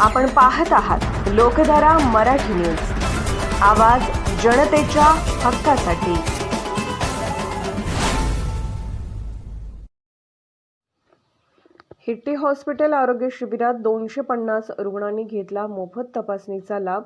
आपण पाहत आहात लोकधारा मराठी न्यूज. आवाज जनतेच्या हक्कासाठी. हिट्टी हॉस्पिटल आरोग्य शिबिरात दोनशे पन्नास रुग्णांनी घेतला मोफत तपासणीचा लाभ.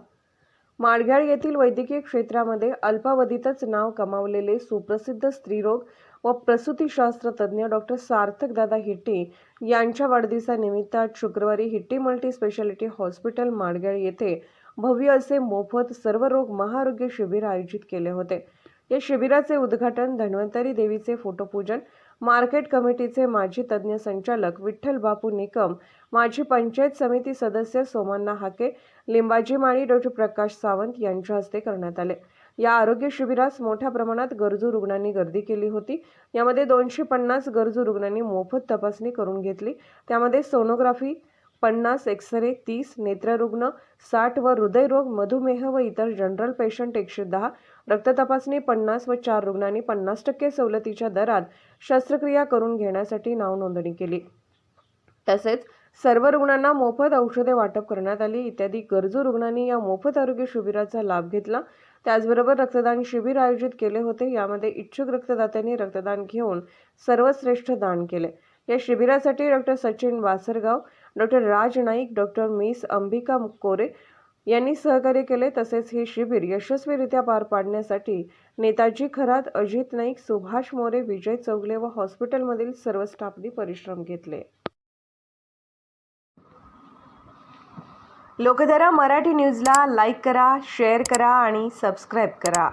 माडगाळ येथील वैद्यकीय क्षेत्रामध्ये अल्पावधीतच नाव कमावलेले सुप्रसिद्ध स्त्रीरोग व प्रसूतीशास्त्र तज्ज्ञ डॉक्टर सार्थक दादा हिट्टी यांच्या वाढदिवसानिमित्त आज शुक्रवारी हिट्टी मल्टी स्पेशालिटी हॉस्पिटल माडगाळ येथे भव्य असे मोफत सर्व रोग महाआरोग्य शिबिर आयोजित केले होते. या शिबिराचे उद्घाटन धन्वंतरी देवीचे फोटोपूजन मार्केट कमिटीचे माजी तज्ज्ञ संचालक विठ्ठल बापू निकम माजी पंचायत समिती सदस्य सोमन्ना हाके लिंबाजी माळी डॉक्टर प्रकाश सावंत यांच्या हस्ते करण्यात आले. या आरोग्य शिबिरास मोठ्या प्रमाणात गरजू रुग्णांनी गर्दी केली होती. यामध्ये दोनशे पन्नास गरजू रुग्णांनी मोफत तपासणी करून घेतली. त्यामध्ये सोनोग्राफी पन्नास एक्सरे तीस नेत्ररुग्ण साठ व हृदयरोग मधुमेह व इतर जनरल पेशंट एकशे दहा रक्ततपासणी पन्नास व चार रुग्णांनी पन्नास टक्के सवलतीच्या दरात शस्त्रक्रिया करून घेण्यासाठी नाव नोंदणी केली. तसेच सर्व रुग्णांना मोफत औषधे वाटप करण्यात आली. इत्यादी गरजू रुग्णांनी या मोफत आरोग्य शिबिराचा लाभ घेतला. त्याचबरोबर रक्तदान शिबिर आयोजित केले होते. यामध्ये इच्छुक रक्तदात्यांनी रक्तदान घेऊन सर्वश्रेष्ठ दान केले. या शिबिरासाठी doctor Sachin Wasargaon doctor Raj Naik doctor miss Ambika Kore यांनी सहकार्य केले. तसेच हे शिबिर यशस्वीरित्या पार पाडण्यासाठी नेताजी खरात अजित नाईक सुभाष मोरे विजय चौगले व हॉस्पिटलमधील सर्व स्टाफनी परिश्रम घेतले. लोकधारा मराठी न्यूजला लाईक करा शेअर करा आणि सबस्क्राईब करा.